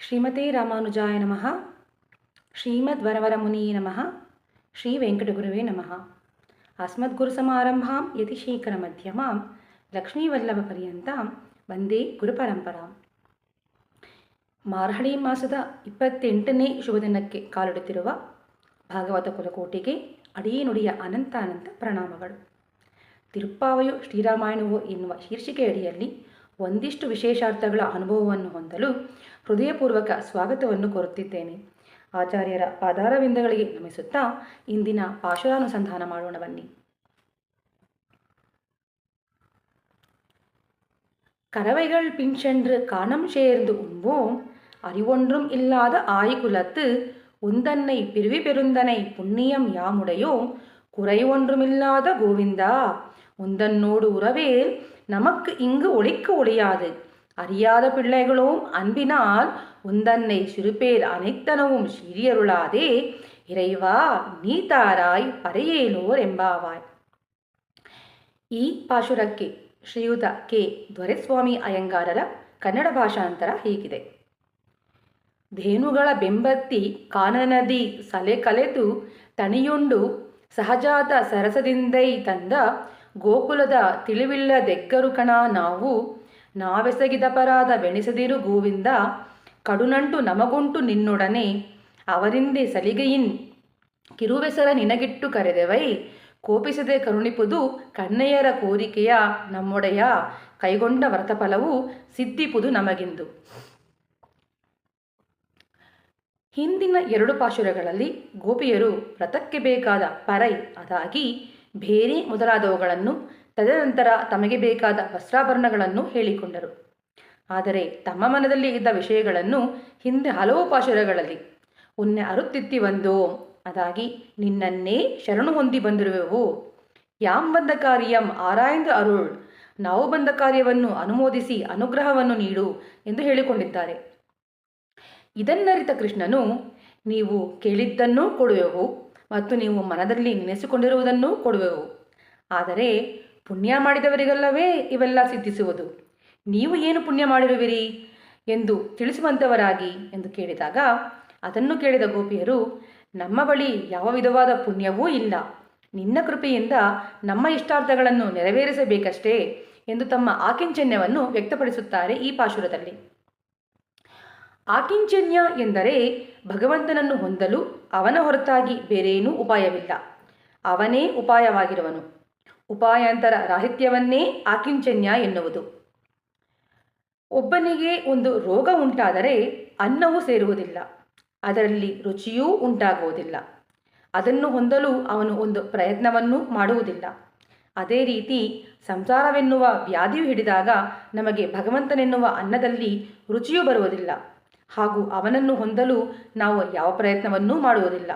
ಶ್ರೀಮತೆ ರಾಮಾನುಜಾಯ ನಮಃ. ಶ್ರೀಮದ್ ವರವರ ಮುನಿ ನಮಃ. ಶ್ರೀ ವೆಂಕಟಗುರುವೇ ನಮಃ. ಅಸ್ಮದ್ಗುರುಸಮಾರಂಭಾಂ ಲಕ್ಷ್ಮೀವಲ್ಲಭ ಲಕ್ಷ್ಮೀವಲ್ಲಭಪರ್ಯಂತಾಂ ವಂದೇ ಗುರುಪರಂಪರಾಂ. ಮಾರ್ಹಳಿ ಮಾಸದ ಇಪ್ಪತ್ತೆಂಟನೇ ಶುಭ ದಿನಕ್ಕೆ ಕಾಲಿಡುತ್ತಿರುವ ಭಾಗವತ ಕುಲಕೋಟಿಗೆ ಅಡಿಯನುಡಿಯ ಅನಂತ ಅನಂತ ಪ್ರಣಾಮಗಳು. ತಿರುಪ್ಪಾವಯು ಶ್ರೀರಾಮಾಯಣವು ಎನ್ನುವ ಶೀರ್ಷಿಕೆಯಡಿಯಲ್ಲಿ ಒಂದಿಷ್ಟು ವಿಶೇಷಾರ್ಥಗಳ ಅನುಭವವನ್ನು ಹೊಂದಲು ಹೃದಯಪೂರ್ವಕ ಸ್ವಾಗತವನ್ನು ಕೋರುತ್ತಿದ್ದೇನೆ ಆಚಾರ್ಯರ ಪಾದಾರವಿಂದಗಳಿಗೆ ನಮಿಸುತ್ತಾ ಇಂದಿನ ಪಾಶುರಾನುಸಂಧಾನ ಮಾಡೋಣ ಬನ್ನಿ கறவைகள் பின்சென்று காணம் சேர்ந்து உண்போம் அறிவொன்றும் இல்லாத ஆய்குலத்து உந்தன்னை பிரிவி பெருந்தனை புண்ணியம் யாமுடையோம் குறை ஒன்றுமில்லாத கோவிந்தா உந்தன்னோடு உறவேல் நமக்கு இங்கு ஒளிக்க ஒளியாது அறியாத பிள்ளைகளோம் அன்பினால் உந்தன்னை சிறுபேர் அனைத்தனவும் சிறியருளாதே இறைவா நீ தாராய் பறையேலோர் ಎಂಬಾವಾಯ್ ಈ ಪಾಶುರಕ್ಕೆ ಶ್ರೀಯುತ ಕೆ ದೊರೆಸ್ವಾಮಿ ಅಯ್ಯಂಗಾರರ ಕನ್ನಡ ಭಾಷಾಂತರ ಹೀಗಿದೆ ಧೇನುಗಳ ಬೆಂಬತ್ತಿ ಕಾನನದಿ ಸಲೆ ಕಲೆತು ತಣಿಯುಂಡು ಸಹಜಾತ ಸರಸದಿಂದೈ ತಂದ ಗೋಕುಲದ ತಿಳಿವಿಲ್ಲದೆಗ್ಗರು ಕಣ ನಾವು ನಾವೆಸಗಿದಪರಾಧ ಬೆಣಿಸದಿರು ಗೋವಿಂದ, ಕಡುನಂಟು ನಮಗುಂಟು ನಿನ್ನೊಡನೆ, ಅವರಿಂದೆ ಸಲಿಗೆಯಿನ್ ಕಿರುವೆಸರ ನಿನಗಿಟ್ಟು ಕರೆದೆವೈ, ಕೋಪಿಸದೆ ಕರುಣಿಪುದು ಕಣ್ಣೆಯರ ಕೋರಿಕೆಯ ನಮ್ಮೊಡೆಯ, ಕೈಗೊಂಡ ವ್ರತಫಲವು ಸಿದ್ಧಿಪುದು ನಮಗಿಂದು. ಹಿಂದಿನ ಎರಡು ಪಾಶುರಗಳಲ್ಲಿ ಗೋಪಿಯರು ವ್ರತಕ್ಕೆ ಬೇಕಾದ ಪರೈ ಅದಾಗಿ ಬೇರೆ ಮೊದಲಾದವುಗಳನ್ನು ತದನಂತರ ತಮಗೆ ಬೇಕಾದ ವಸ್ತ್ರಾಭರಣಗಳನ್ನು ಹೇಳಿಕೊಂಡರು. ಆದರೆ ತಮ್ಮ ಮನದಲ್ಲಿ ಇದ್ದ ವಿಷಯಗಳನ್ನು ಹಿಂದೆ ಹಲವು ಪಾಶುರಗಳಲ್ಲಿ, ಉನ್ನೆ ಅರುತ್ತಿತ್ತಿ ಬಂದೋ, ಅದಾಗಿ ನಿನ್ನನ್ನೇ ಶರಣು ಹೊಂದಿ ಬಂದಿರುವೆವು. ಯಾಂ ಬಂದ ಕಾರ್ಯಂ ಆರಾಯಂದು ಅರುಳ್, ನಾವು ಬಂದ ಕಾರ್ಯವನ್ನು ಅನುಮೋದಿಸಿ ಅನುಗ್ರಹವನ್ನು ನೀಡು ಎಂದು ಹೇಳಿಕೊಂಡಿದ್ದಾರೆ. ಇದನ್ನರಿತ ಕೃಷ್ಣನು, ನೀವು ಕೇಳಿದ್ದನ್ನೂ ಕೊಡುವೆವು ಮತ್ತು ನೀವು ಮನದಲ್ಲಿ ನೆನೆಸಿಕೊಂಡಿರುವುದನ್ನೂ ಕೊಡುವೆವು. ಆದರೆ ಪುಣ್ಯ ಮಾಡಿದವರಿಗಲ್ಲವೇ ಇವೆಲ್ಲ ಸಿದ್ಧಿಸುವುದು. ನೀವು ಏನು ಪುಣ್ಯ ಮಾಡಿರುವಿರಿ? ಎಂದು ತಿಳಿಸುವಂಥವರಾಗಿ ಎಂದು ಕೇಳಿದಾಗ ಅದನ್ನು ಕೇಳಿದ ಗೋಪಿಯರು, ನಮ್ಮ ಬಳಿ ಯಾವ ವಿಧವಾದ ಪುಣ್ಯವೂ ಇಲ್ಲ. ನಿನ್ನ ಕೃಪೆಯಿಂದ ನಮ್ಮ ಇಷ್ಟಾರ್ಥಗಳನ್ನು ನೆರವೇರಿಸಬೇಕಷ್ಟೇ ಎಂದು ತಮ್ಮ ಆಕಿಂಚನ್ಯವನ್ನು ವ್ಯಕ್ತಪಡಿಸುತ್ತಾರೆ ಈ ಪಾಶುರದಲ್ಲಿ. ಆಕಿಂಚನ್ಯ ಎಂದರೆ ಭಗವಂತನನ್ನು ಹೊಂದಲು ಅವನ ಹೊರತಾಗಿ ಬೇರೇನೂ ಉಪಾಯವಿಲ್ಲ. ಅವನೇ ಉಪಾಯವಾಗಿರುವನು. ಉಪಾಯಾಂತರ ರಾಹಿತ್ಯವನ್ನೇ ಆಕಿಂಚನ್ಯ ಎನ್ನುವುದು. ಒಬ್ಬನಿಗೆ ಒಂದು ರೋಗ ಉಂಟಾದರೆ ಅನ್ನವೂ ಸೇರುವುದಿಲ್ಲ. ಅದರಲ್ಲಿ ರುಚಿಯೂ ಉಂಟಾಗುವುದಿಲ್ಲ. ಅದನ್ನು ಹೊಂದಲು ಅವನು ಒಂದು ಪ್ರಯತ್ನವನ್ನು ಮಾಡುವುದಿಲ್ಲ. ಅದೇ ರೀತಿ ಸಂಸಾರವೆನ್ನುವ ವ್ಯಾಧಿಯು ಹಿಡಿದಾಗ ನಮಗೆ ಭಗವಂತನೆನ್ನುವ ಅನ್ನದಲ್ಲಿ ರುಚಿಯೂ ಬರುವುದಿಲ್ಲ. ಹಾಗೂ ಅವನನ್ನು ಹೊಂದಲು ನಾವು ಯಾವ ಪ್ರಯತ್ನವನ್ನೂ ಮಾಡುವುದಿಲ್ಲ.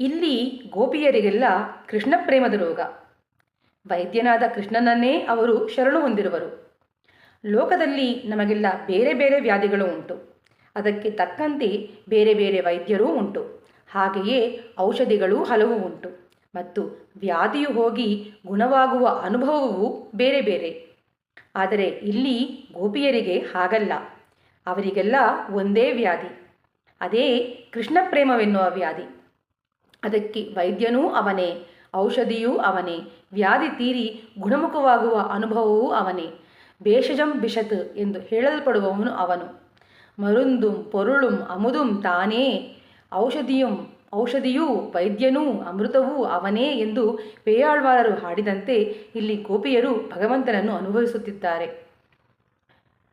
ಇಲ್ಲಿ ಗೋಪಿಯರಿಗೆಲ್ಲ ಕೃಷ್ಣ ಪ್ರೇಮದ ರೋಗ. ವೈದ್ಯನಾದ ಕೃಷ್ಣನನ್ನೇ ಅವರು ಶರಣು ಹೊಂದಿರುವರು. ಲೋಕದಲ್ಲಿ ನಮಗೆಲ್ಲ ಬೇರೆ ಬೇರೆ ವ್ಯಾಧಿಗಳು ಉಂಟು. ಅದಕ್ಕೆ ತಕ್ಕಂತೆ ಬೇರೆ ಬೇರೆ ವೈದ್ಯರೂ ಉಂಟು. ಹಾಗೆಯೇ ಔಷಧಿಗಳು ಹಲವು ಉಂಟು. ಮತ್ತು ವ್ಯಾಧಿಯು ಹೋಗಿ ಗುಣವಾಗುವ ಅನುಭವವು ಬೇರೆ ಬೇರೆ. ಆದರೆ ಇಲ್ಲಿ ಗೋಪಿಯರಿಗೆ ಹಾಗಲ್ಲ. ಅವರಿಗೆಲ್ಲ ಒಂದೇ ವ್ಯಾಧಿ. ಅದೇ ಕೃಷ್ಣ ಪ್ರೇಮವೆನ್ನುವ ವ್ಯಾಧಿ. ಅದಕ್ಕೆ ವೈದ್ಯನೂ ಅವನೇ, ಔಷಧಿಯೂ ಅವನೇ, ವ್ಯಾಧಿ ತೀರಿ ಗುಣಮುಖವಾಗುವ ಅನುಭವವೂ ಅವನೇ ಬೇಷಜಂ ಬಿಷತ್ ಎಂದು ಹೇಳಲ್ಪಡುವವನು ಅವನು. ಮರುಂದುಂ, ಪೊರುಳುಂ, ಅಮುದುಂ ತಾನೇ, ಔಷಧಿಯುಂ, ಔಷಧಿಯೂ, ವೈದ್ಯನೂ, ಅಮೃತವೂ ಅವನೇ ಎಂದು ಪೇಯಾಳ್ವಾರರು ಹಾಡಿದಂತೆ ಇಲ್ಲಿ ಗೋಪಿಯರು ಭಗವಂತನನ್ನು ಅನುಭವಿಸುತ್ತಿದ್ದಾರೆ.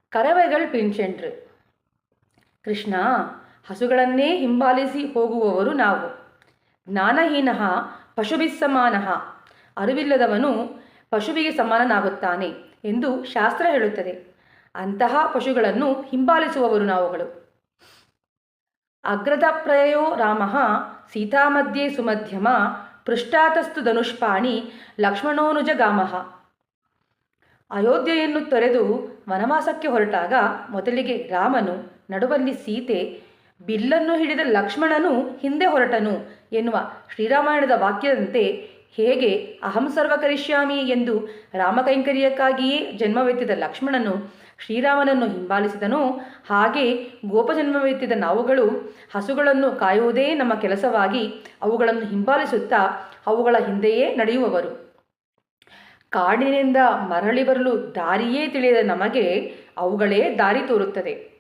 ಕರವೆಗಳು ಪಿಂಚೆಂಟ್ರ್ ಕೃಷ್ಣ, ಹಸುಗಳನ್ನೇ ಹಿಂಬಾಲಿಸಿ ಹೋಗುವವರು ನಾವು. ಜ್ಞಾನಹೀನ ಪಶುಭಿಸ್ಸಮಾನಃ ಅರಿವಿಲ್ಲದವನು ಪಶುವಿಗೆ ಸಮಾನನಾಗುತ್ತಾನೆ ಎಂದು ಶಾಸ್ತ್ರ ಹೇಳುತ್ತದೆ. ಅಂತಹ ಪಶುಗಳನ್ನು ಹಿಂಬಾಲಿಸುವವರು ನಾವುಗಳು. ಅಗ್ರದ ಪ್ರಯೋ ರಾಮ ಸೀತಾಮಧ್ಯೆ ಸುಮಧ್ಯಮ ಪೃಷ್ಠಾತಸ್ತು ಧನುಷ್ಪಾಣಿ ಲಕ್ಷ್ಮಣೋನುಜಗಾಮ. ಅಯೋಧ್ಯೆಯನ್ನು ತೊರೆದು ವನವಾಸಕ್ಕೆ ಹೊರಟಾಗ ಮೊದಲಿಗೆ ರಾಮನು, ನಡುವಲ್ಲಿ ಸೀತೆ, ಬಿಲ್ಲನ್ನು ಹಿಡಿದ ಲಕ್ಷ್ಮಣನು ಹಿಂದೆ ಹೊರಟನು ಎನ್ನುವ ಶ್ರೀರಾಮಾಯಣದ ವಾಕ್ಯದಂತೆ ಹೇಗೆ ಅಹಂ ಸರ್ವ ಕರಿಷ್ಯಾಮಿ ಎಂದು ರಾಮಕೈಂಕರ್ಯಕ್ಕಾಗಿಯೇ ಜನ್ಮವೆತ್ತಿದ ಲಕ್ಷ್ಮಣನು ಶ್ರೀರಾಮನನ್ನು ಹಿಂಬಾಲಿಸಿದನೋ, ಹಾಗೆ ಗೋಪಜನ್ಮವೆತ್ತಿದ ನಾವುಗಳು ಹಸುಗಳನ್ನು ಕಾಯುವುದೇ ನಮ್ಮ ಕೆಲಸವಾಗಿ ಅವುಗಳನ್ನು ಹಿಂಬಾಲಿಸುತ್ತಾ ಅವುಗಳ ಹಿಂದೆಯೇ ನಡೆಯುವವರು. ಕಾಡಿನಿಂದ ಮರಳಿ ಬರಲು ದಾರಿಯೇ ತಿಳಿಯದ ನಮಗೆ ಅವುಗಳೇ ದಾರಿ ತೋರುತ್ತದೆ.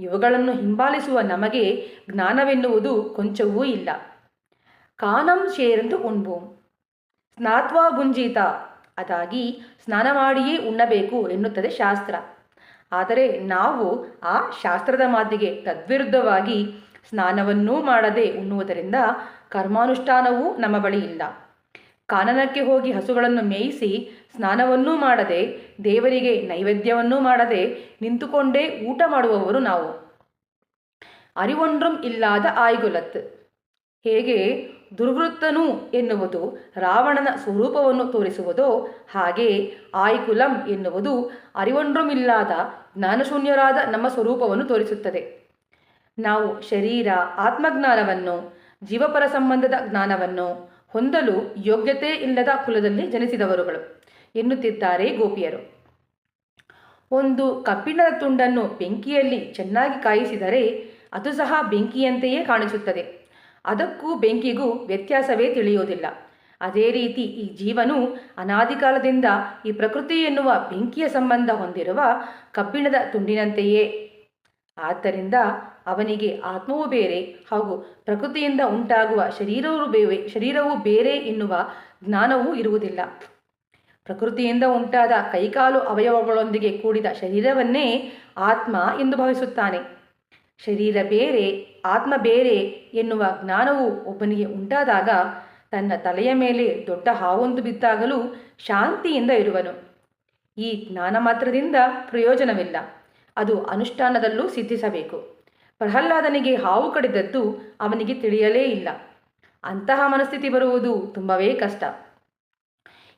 ಇವುಗಳನ್ನು ಹಿಂಬಾಲಿಸುವ ನಮಗೆ ಜ್ಞಾನವೆನ್ನುವುದು ಕೊಂಚವೂ ಇಲ್ಲ. ಕಾನಂ ಶೇರಂದು ಉಣ್ಬೋಂ. ಸ್ನಾತ್ವಾ ಭುಂಜೀತ, ಅದಾಗಿ ಸ್ನಾನ ಮಾಡಿಯೇ ಉಣ್ಣಬೇಕು ಎನ್ನುತ್ತದೆ ಶಾಸ್ತ್ರ. ಆದರೆ ನಾವು ಆ ಶಾಸ್ತ್ರದ ಮಾತಿಗೆ ತದ್ವಿರುದ್ಧವಾಗಿ ಸ್ನಾನವನ್ನೂ ಮಾಡದೆ ಉಣ್ಣುವುದರಿಂದ ಕರ್ಮಾನುಷ್ಠಾನವೂ ನಮ್ಮ ಬಳಿ ಇಲ್ಲ. ಕಾನನಕ್ಕೆ ಹೋಗಿ ಹಸುಗಳನ್ನು ಮೇಯಿಸಿ ಸ್ನಾನವನ್ನೂ ಮಾಡದೆ, ದೇವರಿಗೆ ನೈವೇದ್ಯವನ್ನೂ ಮಾಡದೆ ನಿಂತುಕೊಂಡೇ ಊಟ ಮಾಡುವವರು ನಾವು. ಅರಿವೊಂಡ್ರಂ ಇಲ್ಲಾದ ಆಯ್ಗುಲತ್. ಹೇಗೆ? ದುರ್ವೃತ್ತನು ಎನ್ನುವುದು ರಾವಣನ ಸ್ವರೂಪವನ್ನು ತೋರಿಸುವುದೋ, ಹಾಗೆ ಆಯ್ಕುಲಂ ಎನ್ನುವುದು ಅರಿವೊಂಡ್ರುಮಿಲ್ಲಾದ ಜ್ಞಾನಶೂನ್ಯರಾದ ನಮ್ಮ ಸ್ವರೂಪವನ್ನು ತೋರಿಸುತ್ತದೆ. ನಾವು ಶರೀರ, ಆತ್ಮಜ್ಞಾನವನ್ನು, ಜೀವಪರ ಸಂಬಂಧದ ಜ್ಞಾನವನ್ನು ಹೊಂದಲು ಯೋಗ್ಯತೆ ಇಲ್ಲದ ಕುಲದಲ್ಲಿ ಜನಿಸಿದವರುಗಳು, ಎನ್ನುತ್ತಿದ್ದಾರೆ ಗೋಪಿಯರು. ಒಂದು ಕಬ್ಬಿಣದ ತುಂಡನ್ನು ಬೆಂಕಿಯಲ್ಲಿ ಚೆನ್ನಾಗಿ ಕಾಯಿಸಿದರೆ, ಅದು ಸಹ ಬೆಂಕಿಯಂತೆಯೇ ಕಾಣಿಸುತ್ತದೆ. ಅದಕ್ಕೂ ಬೆಂಕಿಗೂ ವ್ಯತ್ಯಾಸವೇ ತಿಳಿಯೋದಿಲ್ಲ ಅದೇ ರೀತಿ ಈ ಜೀವನು ಅನಾದಿಕಾಲದಿಂದ ಈ ಪ್ರಕೃತಿ ಎನ್ನುವ ಬೆಂಕಿಯ ಸಂಬಂಧ ಹೊಂದಿರುವ ಕಬ್ಬಿಣದ ತುಂಡಿನಂತೆಯೇ. ಆದ್ದರಿಂದ ಅವನಿಗೆ ಆತ್ಮವೂ ಬೇರೆ ಹಾಗೂ ಪ್ರಕೃತಿಯಿಂದ ಉಂಟಾಗುವ ಶರೀರವು ಬೇರೆ ಶರೀರವೂ ಬೇರೆ ಎನ್ನುವ ಜ್ಞಾನವೂ ಇರುವುದಿಲ್ಲ. ಪ್ರಕೃತಿಯಿಂದ ಉಂಟಾದ ಕೈಕಾಲು ಅವಯವಗಳೊಂದಿಗೆ ಕೂಡಿದ ಶರೀರವನ್ನೇ ಆತ್ಮ ಎಂದು ಭಾವಿಸುತ್ತಾನೆ. ಶರೀರ ಬೇರೆ, ಆತ್ಮ ಬೇರೆ ಎನ್ನುವ ಜ್ಞಾನವು ಒಬ್ಬನಿಗೆ ಉಂಟಾದಾಗ ತನ್ನ ತಲೆಯ ಮೇಲೆ ದೊಡ್ಡ ಹಾವೊಂದು ಬಿದ್ದಾಗಲೂ ಶಾಂತಿಯಿಂದ ಇರುವನು. ಈ ಜ್ಞಾನ ಮಾತ್ರದಿಂದ ಪ್ರಯೋಜನವಿಲ್ಲ. ಅದು ಅನುಷ್ಠಾನದಲ್ಲೂ ಸಿದ್ಧಿಸಬೇಕು. ಪ್ರಹ್ಲಾದನಿಗೆ ಹಾವು ಕಡಿದದ್ದು ಅವನಿಗೆ ತಿಳಿಯಲೇ ಇಲ್ಲ. ಅಂತಹ ಮನಸ್ಥಿತಿ ಬರುವುದು ತುಂಬವೇ ಕಷ್ಟ.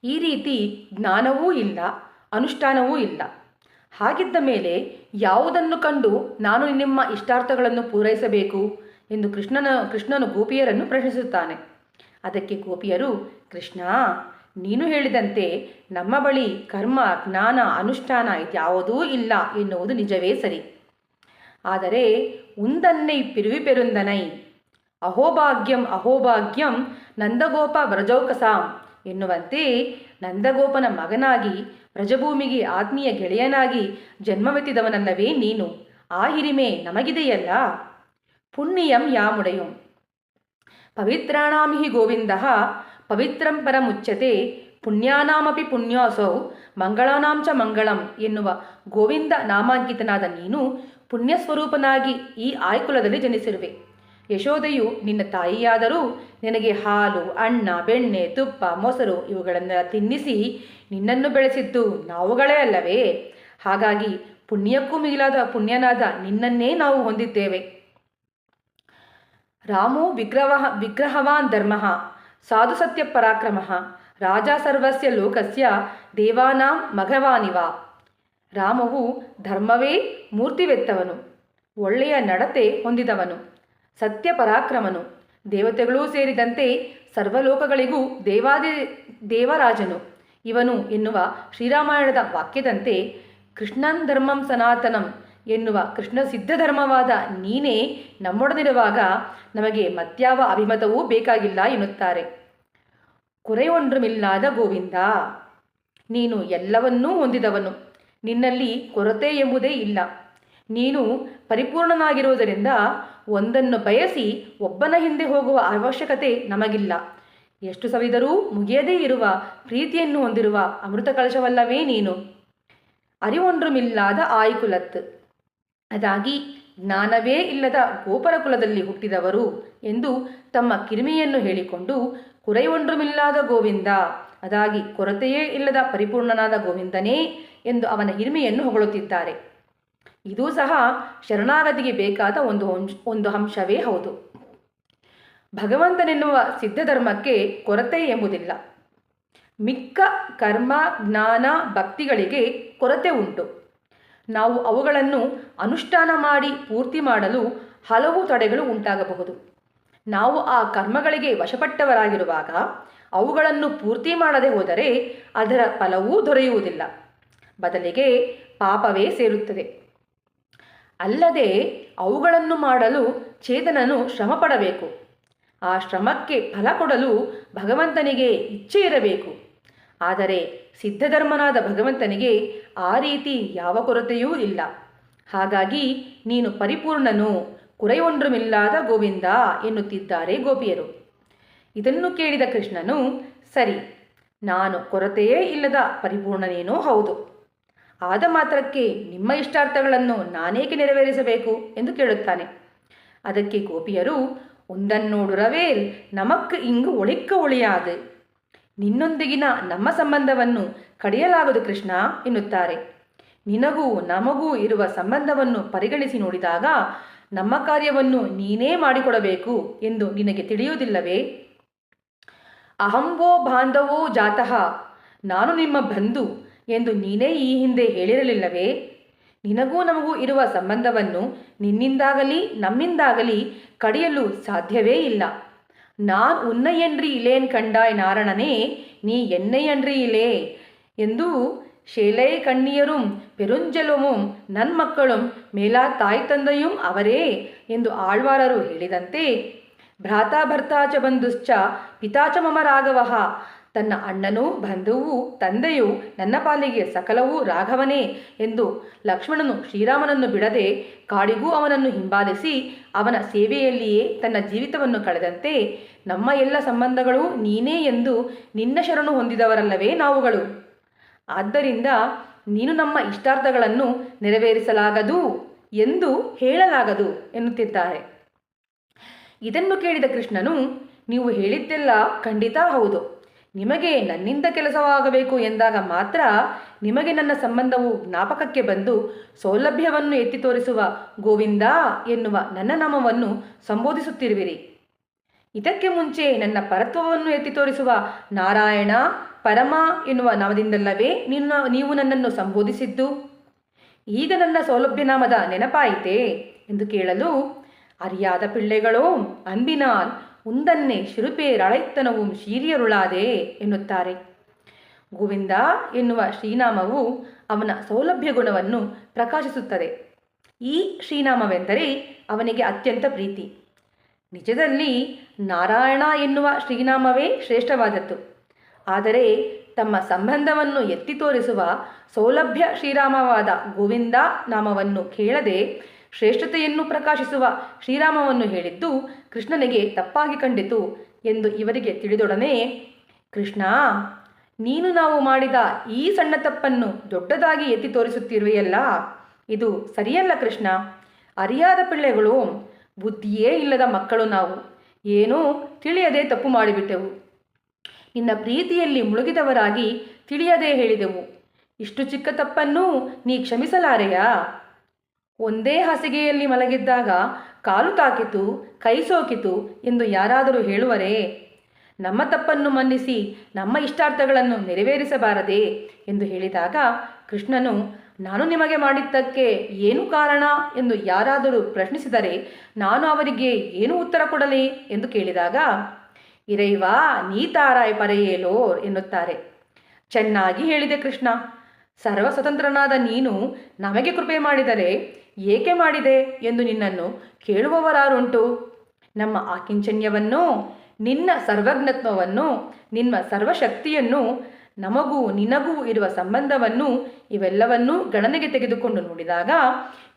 ಈ ರೀತಿ ಜ್ಞಾನವೂ ಇಲ್ಲ, ಅನುಷ್ಠಾನವೂ ಇಲ್ಲ. ಹಾಗಿದ್ದ ಮೇಲೆ ಯಾವುದನ್ನು ಕಂಡು ನಾನು ನಿಮ್ಮ ಇಷ್ಟಾರ್ಥಗಳನ್ನು ಪೂರೈಸಬೇಕು ಎಂದು ಕೃಷ್ಣನ, ಕೃಷ್ಣನು ಗೋಪಿಯರನ್ನು ಪ್ರಶ್ನಿಸುತ್ತಾನೆ. ಅದಕ್ಕೆ ಗೋಪಿಯರು, ಕೃಷ್ಣ, ನೀನು ಹೇಳಿದಂತೆ ನಮ್ಮ ಬಳಿ ಕರ್ಮ, ಜ್ಞಾನ, ಅನುಷ್ಠಾನ ಇದ್ಯಾವುದೂ ಇಲ್ಲ ಎನ್ನುವುದು ನಿಜವೇ ಸರಿ. ಆದರೆ ಉಂದನ್ನೈ ಪಿರುವಿ ಪೆರುಂದನೈ. ಅಹೋಭಾಗ್ಯಂ ಅಹೋಭಾಗ್ಯಂ, ನಂದಗೋಪ ವ್ರಜೌಕಸಾಂ. ಎನ್ನುವಂತೆ ನಂದಗೋಪನ ಮಗನಾಗಿ ವ್ರಜಭೂಮಿಗೆ ಆತ್ಮೀಯ ಗೆಳೆಯನಾಗಿ ಜನ್ಮವೆತ್ತಿದವನಲ್ಲವೇ ನೀನು? ಆ ಹಿರಿಮೆ ನಮಗಿದೆಯಲ್ಲ? ಪುಣ್ಯಂ ಯಾಮುಡೆಯಂ. ಪವಿತ್ರಾಣಾಂ ಹಿ ಗೋವಿಂದ, ಪವಿತ್ರಂ ಪರಮುಚ್ಯತೆ, ಪುಣ್ಯಾನಾಮಪಿ ಪುಣ್ಯಾಸೌ ಮಂಗಳಾನಾಂಚ ಮಂಗಳಂ ಎನ್ನುವ ಗೋವಿಂದ ನಾಮಾಂಕಿತನಾದ ನೀನು ಪುಣ್ಯಸ್ವರೂಪನಾಗಿ ಈ ಆಯ್ಕುಲದಲ್ಲಿ ಜನಿಸಿರುವೆ. ಯಶೋದೆಯು ನಿನ್ನ ತಾಯಿಯಾದರೂ ನಿನಗೆ ಹಾಲು ಅಣ್ಣ ಬೆಣ್ಣೆ, ತುಪ್ಪ, ಮೊಸರು ಇವುಗಳನ್ನು ತಿನ್ನಿಸಿ ನಿನ್ನನ್ನು ಬೆಳೆಸಿದ್ದು ನಾವುಗಳೇ ಅಲ್ಲವೇ? ಹಾಗಾಗಿ ಪುಣ್ಯಕ್ಕೂ ಮಿಗಿಲಾದ ಪುಣ್ಯನಾದ ನಿನ್ನನ್ನೇ ನಾವು ಹೊಂದಿದ್ದೇವೆ. ರಾಮೋ ವಿಗ್ರಹ ವಿಗ್ರಹವಾನ್ ಧರ್ಮ, ಸಾಧು ಸತ್ಯ ಪರಾಕ್ರಮ, ರಾಜ ಸರ್ವಸ್ಯ ಲೋಕಸ್ಯ ದೇವಾನಾಂ ಮಘವಾನಿವ. ರಾಮವು ಧರ್ಮವೇ ಮೂರ್ತಿವೆತ್ತವನು, ಒಳ್ಳೆಯ ನಡತೆ ಹೊಂದಿದವನು. ಸತ್ಯ ಪರಾಕ್ರಮನು. ದೇವತೆಗಳೂ ಸೇರಿದಂತೆ ಸರ್ವಲೋಕಗಳಿಗೂ ದೇವಾದಿ, ದೇವರಾಜನು. ಇವನು ಎನ್ನುವ ಶ್ರೀರಾಮಾಯಣದ ವಾಕ್ಯದಂತೆ, ಕೃಷ್ಣನ್ ಧರ್ಮಂ ಸನಾತನಂ ಎನ್ನುವ ಕೃಷ್ಣ ಸಿದ್ಧ ಧರ್ಮವಾದ ನೀನೇ ನಮ್ಮೊಡನಿರುವಾಗ ನಮಗೆ ಮತ್ಯಾವ ಅಭಿಮತವೂ ಬೇಕಾಗಿಲ್ಲ ಎನ್ನುತ್ತಾರೆ. ಕೊರೆಯೊಂಡ್ರಮಿಲ್ಲಾದ ಗೋವಿಂದ, ನೀನು ಎಲ್ಲವನ್ನೂ ಹೊಂದಿದವನು. ನಿನ್ನಲ್ಲಿ ಕೊರತೆ ಎಂಬುದೇ ಇಲ್ಲ. ನೀನು ಪರಿಪೂರ್ಣನಾಗಿರುವುದರಿಂದ ಒಂದನ್ನು ಬಯಸಿ ಒಬ್ಬನ ಹಿಂದೆ ಹೋಗುವ ಅವಶ್ಯಕತೆ ನಮಗಿಲ್ಲ. ಎಷ್ಟು ಸವಿದರೂ ಮುಗಿಯದೇ ಇರುವ, ಪ್ರೀತಿಯನ್ನು ಹೊಂದಿರುವ ಅಮೃತ ಕಳಶವಲ್ಲವೇ ನೀನು. ಅರಿವೊಂಡ್ರುಮಿಲ್ಲಾದ ಆಯ್ಕುಲತ್. ಅದಾಗಿ, ಜ್ಞಾನವೇ ಇಲ್ಲದ ಗೋಪರ ಕುಲದಲ್ಲಿ ಹುಟ್ಟಿದವರು ಎಂದು ತಮ್ಮ ಕಿರಿಮೆಯನ್ನು ಹೇಳಿಕೊಂಡು ಕುರೈವೊಂಡ್ರುಮಿಲ್ಲಾದ ಗೋವಿಂದ, ಅದಾಗಿ ಕೊರತೆಯೇ ಇಲ್ಲದ ಪರಿಪೂರ್ಣನಾದ ಗೋವಿಂದನೇ ಎಂದು ಅವನ ಹಿರಿಮೆಯನ್ನು ಹೊಗಳುತ್ತಿದ್ದಾರೆ. ಇದೂ ಸಹ ಶರಣಾಗತಿಗೆ ಬೇಕಾದ ಒಂದು ಅಂಶ ಒಂದು ಅಂಶವೇ ಹೌದು. ಭಗವಂತನೆನ್ನುವ ಸಿದ್ಧಧರ್ಮಕ್ಕೆ ಕೊರತೆ ಎಂಬುದಿಲ್ಲ. ಮಿಕ್ಕ ಕರ್ಮ, ಜ್ಞಾನ, ಭಕ್ತಿಗಳಿಗೆ ಕೊರತೆ ಉಂಟು. ನಾವು ಅವುಗಳನ್ನು ಅನುಷ್ಠಾನ ಮಾಡಿ ಪೂರ್ತಿ ಮಾಡಲು ಹಲವು ತಡೆಗಳು ಉಂಟಾಗಬಹುದು. ನಾವು ಆ ಕರ್ಮಗಳಿಗೆ ವಶಪಟ್ಟವರಾಗಿರುವಾಗ ಅವುಗಳನ್ನು ಪೂರ್ತಿ ಮಾಡದೆ ಹೋದರೆ ಅದರ ಫಲವೂ ದೊರೆಯುವುದಿಲ್ಲ. ಬದಲಿಗೆ ಪಾಪವೇ ಸೇರುತ್ತದೆ. ಅಲ್ಲದೆ ಅವುಗಳನ್ನು ಮಾಡಲು ಚೇತನನು ಶ್ರಮ ಆ ಶ್ರಮಕ್ಕೆ ಫಲ ಕೊಡಲು ಭಗವಂತನಿಗೆ ಇಚ್ಛೆ ಇರಬೇಕು. ಆದರೆ ಸಿದ್ಧಧರ್ಮನಾದ ಭಗವಂತನಿಗೆ ಆ ರೀತಿ ಯಾವ ಕೊರತೆಯೂ ಇಲ್ಲ. ಹಾಗಾಗಿ ನೀನು ಪರಿಪೂರ್ಣನು ಕುರೆಯೊಂಡ್ರುಮಿಲ್ಲಾದ ಗೋವಿಂದ ಎನ್ನುತ್ತಿದ್ದಾರೆ ಗೋಪಿಯರು. ಇದನ್ನು ಕೇಳಿದ ಕೃಷ್ಣನು, ಸರಿ, ನಾನು ಕೊರತೆಯೇ ಇಲ್ಲದ ಪರಿಪೂರ್ಣನೇನೋ ಹೌದು. ಆದ ಮಾತ್ರಕ್ಕೆ ನಿಮ್ಮ ಇಷ್ಟಾರ್ಥಗಳನ್ನು ನಾನೇಕೆ ನೆರವೇರಿಸಬೇಕು ಎಂದು ಕೇಳುತ್ತಾನೆ. ಅದಕ್ಕೆ ಗೋಪಿಯರು ಒಂದನ್ನೋಡುರವೇಲ್ ನಮಕ್ ಇಂಗು ಒಳಿಕ್ಕ ಒಳಿಯಾದೆ. ನಿನ್ನೊಂದಿಗಿನ ನಮ್ಮ ಸಂಬಂಧವನ್ನು ಕಡಿಯಲಾಗದು ಕೃಷ್ಣ ಎನ್ನುತ್ತಾರೆ. ನಿನಗೂ ನಮಗೂ ಇರುವ ಸಂಬಂಧವನ್ನು ಪರಿಗಣಿಸಿ ನೋಡಿದಾಗ ನಮ್ಮ ಕಾರ್ಯವನ್ನು ನೀನೇ ಮಾಡಿಕೊಡಬೇಕು ಎಂದು ನಿನಗೆ ತಿಳಿಯುವುದಿಲ್ಲವೇ? ಅಹಂವೋ ಬಾಂಧವೋ ಜಾತಃ, ನಾನು ನಿಮ್ಮ ಬಂಧು ಎಂದು ನೀನೇ ಈ ಹಿಂದೆ ಹೇಳಿರಲಿಲ್ಲವೇ? ನಿನಗೂ ನಮಗೂ ಇರುವ ಸಂಬಂಧವನ್ನು ನಿನ್ನಿಂದಾಗಲಿ ನಮ್ಮಿಂದಾಗಲಿ ಕಡಿಯಲು ಸಾಧ್ಯವೇ ಇಲ್ಲ. ನಾನ್ ಉನ್ನಯ್ಯನ್ರಿ ಇಲೇನ್ ಕಂಡಾಯ್ ನಾರಣನೇ, ನೀ ಎನ್ನಯ್ಯನ್ರಿ ಇಲೇ ಎಂದು ಶೇಲೈ ಕಣ್ಣಿಯರುಂ ಪೆರುಂಜಲುಮುಂ ನನ್ ಮಕ್ಕಳುಂ ಮೇಲಾ ತಾಯಿ ತಂದೆಯೂ ಅವರೇ ಎಂದು ಆಳ್ವಾರರು ಹೇಳಿದಂತೆ, ಭ್ರಾತಾ ಭರ್ತಾಚ ಬಂಧುಶ್ಚ ಪಿತಾಚ ಮಮ ರಾಘವಃ ತನ್ನ ಅಣ್ಣನೂ ಬಂಧುವೂ ತಂದೆಯೂ ನನ್ನ ಪಾಲಿಗೆ ಸಕಲವೂ ರಾಘವನೇ ಎಂದು ಲಕ್ಷ್ಮಣನು ಶ್ರೀರಾಮನನ್ನು ಬಿಡದೆ ಕಾಡಿಗೂ ಅವನನ್ನು ಹಿಂಬಾಲಿಸಿ ಅವನ ಸೇವೆಯಲ್ಲಿಯೇ ತನ್ನ ಜೀವಿತವನ್ನು ಕಳೆದಂತೆ ನಮ್ಮ ಎಲ್ಲ ಸಂಬಂಧಗಳು ನೀನೇ ಎಂದು ನಿನ್ನ ಶರಣು ಹೊಂದಿದವರಲ್ಲವೇ ನಾವುಗಳು. ಆದ್ದರಿಂದ ನೀನು ನಮ್ಮ ಇಷ್ಟಾರ್ಥಗಳನ್ನು ನೆರವೇರಿಸಲಾಗದು ಎಂದು ಹೇಳಲಾಗದು ಎನ್ನುತ್ತಿದ್ದಾರೆ. ಇದನ್ನು ಕೇಳಿದ ಕೃಷ್ಣನು, ನೀವು ಹೇಳಿದ್ದೆಲ್ಲ ಖಂಡಿತ ಹೌದು. ನಿಮಗೆ ನನ್ನಿಂದ ಕೆಲಸವಾಗಬೇಕು ಎಂದಾಗ ಮಾತ್ರ ನಿಮಗೆ ನನ್ನ ಸಂಬಂಧವು ಜ್ಞಾಪಕಕ್ಕೆ ಬಂದು ಸೌಲಭ್ಯವನ್ನು ಎತ್ತಿ ತೋರಿಸುವ ಗೋವಿಂದ ಎನ್ನುವ ನನ್ನ ನಾಮವನ್ನು ಸಂಬೋಧಿಸುತ್ತಿರುವಿರಿ. ಇದಕ್ಕೆ ಮುಂಚೆ ನನ್ನ ಪರತ್ವವನ್ನು ಎತ್ತಿ ತೋರಿಸುವ ನಾರಾಯಣ ಪರಮ ಎನ್ನುವ ನಾಮದಿಂದಲ್ಲವೇ ನಿನ್ನ ನೀವು ನನ್ನನ್ನು ಸಂಬೋಧಿಸಿದ್ದು? ಈಗ ನನ್ನ ಸೌಲಭ್ಯ ನಾಮದ ನೆನಪಾಯಿತೇ? ಎಂದು ಕೇಳಲು, ಅರಿಯಾದ ಪಿಳ್ಳೆಗಳೋ ಅನ್ಬಿನಾಲ್ ಉಂದನ್ನೇ ಶಿರುಪೇರಳೈತ್ತನവും ಶೀರಿಯರುಳಾದೆ ಎನ್ನುತ್ತಾರೆ. ಗೋವಿಂದ ಎನ್ನುವ ಶ್ರೀನಾಮವು ಅವನ ಸೌಲಭ್ಯ ಗುಣವನ್ನು ಪ್ರಕಾಶಿಸುತ್ತದೆ. ಈ ಶ್ರೀನಾಮವೆಂದರೆ ಅವನಿಗೆ ಅತ್ಯಂತ ಪ್ರೀತಿ. ನಿಜದಲ್ಲಿ ನಾರಾಯಣ ಎನ್ನುವ ಶ್ರೀನಾಮವೇ ಶ್ರೇಷ್ಠವಾದದ್ದು. ಆದರೆ ತಮ್ಮ ಸಂಬಂಧವನ್ನು ಎತ್ತಿ ತೋರಿಸುವ ಸೌಲಭ್ಯ ಶ್ರೀರಾಮವಾದ ಗೋವಿಂದ ನಾಮವನ್ನು ಕೇಳದೆ ಶ್ರೇಷ್ಠತೆಯನ್ನು ಪ್ರಕಾಶಿಸುವ ಶ್ರೀರಾಮವನ್ನು ಹೇಳಿದ್ದು ಕೃಷ್ಣನಿಗೆ ತಪ್ಪಾಗಿ ಕಂಡಿತು ಎಂದು ಇವರಿಗೆ ತಿಳಿದೊಡನೆ, ಕೃಷ್ಣ, ನೀನು ನಾವು ಮಾಡಿದ ಈ ಸಣ್ಣ ತಪ್ಪನ್ನು ದೊಡ್ಡದಾಗಿ ಎತ್ತಿ ತೋರಿಸುತ್ತಿರುವೆಯಲ್ಲ? ಇದು ಸರಿಯಲ್ಲ ಕೃಷ್ಣ. ಅರಿಯಾದ ಪಿಳ್ಳೆಗಳು, ಬುದ್ಧಿಯೇ ಇಲ್ಲದ ಮಕ್ಕಳು ನಾವು. ಏನೂ ತಿಳಿಯದೆ ತಪ್ಪು ಮಾಡಿಬಿಟ್ಟೆವು. ನಿನ್ನ ಪ್ರೀತಿಯಲ್ಲಿ ಮುಳುಗಿದವರಾಗಿ ತಿಳಿಯದೆ ಹೇಳಿದೆವು. ಇಷ್ಟು ಚಿಕ್ಕ ತಪ್ಪನ್ನು ನೀ ಕ್ಷಮಿಸಲಾರೆಯಾ? ಒಂದೇ ಹಾಸಿಗೆಯಲ್ಲಿ ಮಲಗಿದ್ದಾಗ ಕಾಲು ತಾಕಿತು, ಕೈ ಸೋಕಿತು ಎಂದು ಯಾರಾದರೂ ಹೇಳುವರೇ, ನಮ್ಮ ತಪ್ಪನ್ನು ಮನ್ನಿಸಿ ನಮ್ಮ ಇಷ್ಟಾರ್ಥಗಳನ್ನು ನೆರವೇರಿಸಬಾರದೆ ಎಂದು ಹೇಳಿದಾಗ ಕೃಷ್ಣನು, ನಾನು ನಿಮಗೆ ಮಾಡಿದ್ದಕ್ಕೆ ಏನು ಕಾರಣ ಎಂದು ಯಾರಾದರೂ ಪ್ರಶ್ನಿಸಿದರೆ ನಾನು ಅವರಿಗೆ ಏನು ಉತ್ತರ ಕೊಡಲಿ ಎಂದು ಕೇಳಿದಾಗ, ಇರೈವಾ, ನೀ ತಾರಾಯ್ ಪರೆಯೇಲೋರ್ ಎನ್ನುತ್ತಾರೆ. ಚೆನ್ನಾಗಿ ಹೇಳಿದೆ ಕೃಷ್ಣ. ಸರ್ವ ಸ್ವತಂತ್ರನಾದ ನೀನು ನಮಗೆ ಕೃಪೆ ಮಾಡಿದರೆ ಏಕೆ ಮಾಡಿದೆ ಎಂದು ನಿನ್ನನ್ನು ಕೇಳುವವರಾರುಂಟು. ನಮ್ಮ ಆಕಿಂಚನ್ಯವನ್ನು ನಿನ್ನ ಸರ್ವಜ್ಞತ್ವವನ್ನು, ನಿಮ್ಮ ಸರ್ವಶಕ್ತಿಯನ್ನು, ನಮಗೂ ನಿನಗೂ ಇರುವ ಸಂಬಂಧವನ್ನು, ಇವೆಲ್ಲವನ್ನೂ ಗಣನೆಗೆ ತೆಗೆದುಕೊಂಡು ನೋಡಿದಾಗ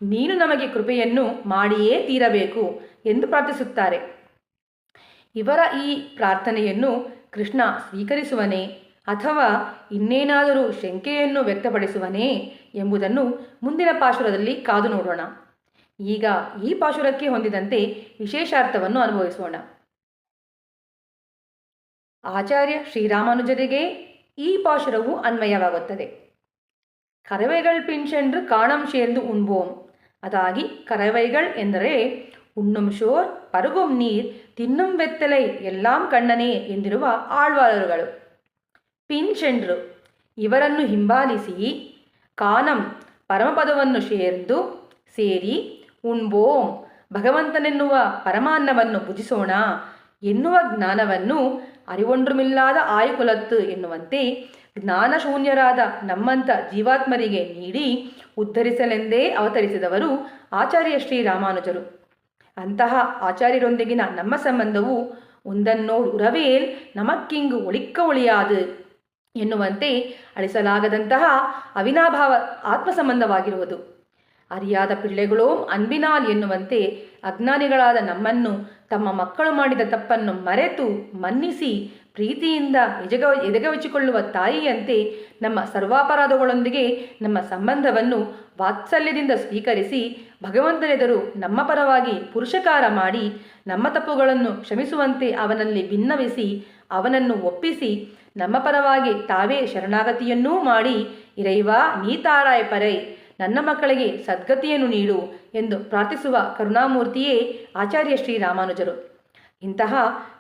ನೀನು ನಮಗೆ ಕೃಪೆಯನ್ನು ಮಾಡಿಯೇ ತೀರಬೇಕು ಎಂದು ಪ್ರಾರ್ಥಿಸುತ್ತಾರೆ. ಇವರ ಈ ಪ್ರಾರ್ಥನೆಯನ್ನು ಕೃಷ್ಣ ಸ್ವೀಕರಿಸುವನೇ ಅಥವಾ ಇನ್ನೇನಾದರೂ ಶಂಕೆಯನ್ನು ವ್ಯಕ್ತಪಡಿಸುವನೇ? ಎಂಬುದನ್ನು ಮುಂದಿನ ಪಾಶುರದಲ್ಲಿ ಕಾದು ನೋಡೋಣ. ಈಗ ಈ ಪಾಶುರಕ್ಕೆ ಹೊಂದಿದಂತೆ ವಿಶೇಷಾರ್ಥವನ್ನು ಅನುಭವಿಸೋಣ. ಆಚಾರ್ಯ ಶ್ರೀರಾಮಾನುಜರಿಗೆ ಈ ಪಾಶುರವು ಅನ್ವಯವಾಗುತ್ತದೆ. ಕರವೈಗಳ್ ಪಿಂಚೆಂಡ್ರು ಕಾಣಂ ಶೇರ್ದು ಉಣ್ಬೋಮ್ ಅದಾಗಿ ಕರವೈಗಳ್ ಎಂದರೆ ಉಣ್ಣುಂ ಶೋರ್, ಪರುಗುಂ ನೀರ್, ತಿನ್ನುಂ ವೆತ್ತಲೈ ಎಲ್ಲಾಂ ಕಣ್ಣನೇ ಎಂದಿರುವ ಆಳ್ವಾರರುಗಳು ಪಿಂಚೆಂಡ್ರು ಇವರನ್ನು ಹಿಂಬಾಲಿಸಿ ಕಾನಂ ಪರಮಪದವನ್ನು ಸೇರ್ದು ಸೇರಿ ಉಣ್ಬೋಂ. ಭಗವಂತನೆನ್ನುವ ಪರಮಾನ್ನವನ್ನು ಭುಜಿಸೋಣ. ಎನ್ನುವ ಜ್ಞಾನವನ್ನು ಅರಿವೊಂಡ್ರುಮಿಲ್ಲಾದ ಆಯುಕುಲತ್ತು ಎನ್ನುವಂತೆ ಜ್ಞಾನಶೂನ್ಯರಾದ ನಮ್ಮಂಥ ಜೀವಾತ್ಮರಿಗೆ ನೀಡಿ ಉದ್ಧರಿಸಲೆಂದೇ ಅವತರಿಸಿದವರು ಆಚಾರ್ಯ ಶ್ರೀ ರಾಮಾನುಜರು ಅಂತಹ ಆಚಾರ್ಯರೊಂದಿಗಿನ ನಮ್ಮ ಸಂಬಂಧವು ಒಂದನ್ನೋ ಉರವೇಲ್ ನಮಕ್ಕಿಂಗು ಒಳಿಕ್ಕ ಒಳಿயாது ಎನ್ನುವಂತೆ ಅಳಿಸಲಾಗದಂತಹ ಅವಿನಾಭಾವ ಆತ್ಮ ಸಂಬಂಧವಾಗಿರುವುದು ಅರಿಯಾದ ಪಿಳ್ಳೆಗಳೋ ಅನ್ಬಿನಾಲ್ ಎನ್ನುವಂತೆ ಅಜ್ಞಾನಿಗಳಾದ ನಮ್ಮನ್ನು ತಮ್ಮ ಮಕ್ಕಳು ಮಾಡಿದ ತಪ್ಪನ್ನು ಮರೆತು ಮನ್ನಿಸಿ ಪ್ರೀತಿಯಿಂದ ಎಜಗ ಎದೆಗವಚಿಕೊಳ್ಳುವ ತಾಯಿಯಂತೆ ನಮ್ಮ ಸರ್ವಾಪರಾಧಗಳೊಂದಿಗೆ ನಮ್ಮ ಸಂಬಂಧವನ್ನು ವಾತ್ಸಲ್ಯದಿಂದ ಸ್ವೀಕರಿಸಿ ಭಗವಂತನೆದುರು ನಮ್ಮ ಪರವಾಗಿ ಪುರುಷಕಾರ ಮಾಡಿ ನಮ್ಮ ತಪ್ಪುಗಳನ್ನು ಕ್ಷಮಿಸುವಂತೆ ಅವನಲ್ಲಿ ಭಿನ್ನವಿಸಿ ಅವನನ್ನು ಒಪ್ಪಿಸಿ, ನಮ್ಮ ಪರವಾಗಿ ತಾವೇ ಶರಣಾಗತಿಯನ್ನೂ ಮಾಡಿ, ಇರೈವಾ ನೀತಾರಾಯ ಪರೈ, ನನ್ನ ಮಕ್ಕಳಿಗೆ ಸದ್ಗತಿಯನ್ನು ನೀಡು ಎಂದು ಪ್ರಾರ್ಥಿಸುವ ಕರುಣಾಮೂರ್ತಿಯೇ ಆಚಾರ್ಯ ಶ್ರೀ ರಾಮಾನುಜರು ಇಂತಹ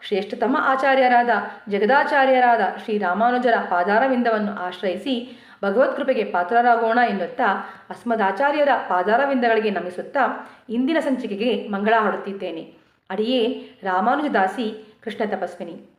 ಶ್ರೇಷ್ಠತಮ ಆಚಾರ್ಯರಾದ, ಜಗದಾಚಾರ್ಯರಾದ ಶ್ರೀ ರಾಮಾನುಜರ ಪಾದಾರವಿಂದವನ್ನು ಆಶ್ರಯಿಸಿ ಭಗವತ್ಕೃಪೆಗೆ ಪಾತ್ರರಾಗೋಣ ಎನ್ನುತ್ತಾ ಅಸ್ಮದಾಚಾರ್ಯರ ಪಾದಾರವಿಂದಗಳಿಗೆ ನಮಿಸುತ್ತಾ ಇಂದಿನ ಸಂಚಿಕೆಗೆ ಮಂಗಳ ಹಾಡುತ್ತಿದ್ದೇನೆ ಅಡಿಯೇ ರಾಮಾನುಜದಾಸಿ ಕೃಷ್ಣ ತಪಸ್ವಿನಿ.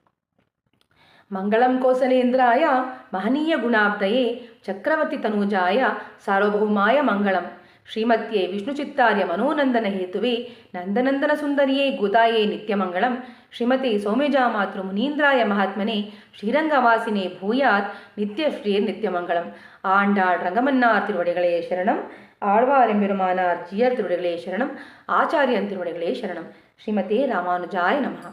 ಮಂಗಳಂ ಕೋಸಲೇಂದ್ರಾಯ ಮಹನೀಯ ಗುಣಾಬ್ದಯೇ ಚಕ್ರವರ್ತಿ ತನೂಜಾಯ ಸಾರ್ವಭೌಮಾಯ ಮಂಗಳಂ ಶ್ರೀಮತ್ಯೆ ವಿಷ್ಣುಚಿತ್ತಾರ್ಯ ಮನೋನಂದನ ಹೇತುವೆ ನಂದನಂದನ ಸುಂದರಿಯೇ ಗೋದಾಯೇ ನಿತ್ಯಮಂಗಳಂ ಶ್ರೀಮತಿ ಸೌಮ್ಯಜಾ ಮಾತೃ ಮುನೀಂದ್ರಾಯ ಮಹಾತ್ಮನೆ ಶ್ರೀರಂಗವಾಸಿನೇ ಭೂಯಾತ್ ನಿತ್ಯ ಶ್ರೀ ನಿತ್ಯಮಂಗಳಂ ஆண்டாள் ரங்கமன்னார் திருவடிகளே சரணம் ஆழ்வார் எம்பெருமானார் ஜியர் திருவடிகளே சரணம் ஆச்சாரியன் திருவடிகளே சரணம் ஸ்ரீமதே ராமானுஜாய நமஹா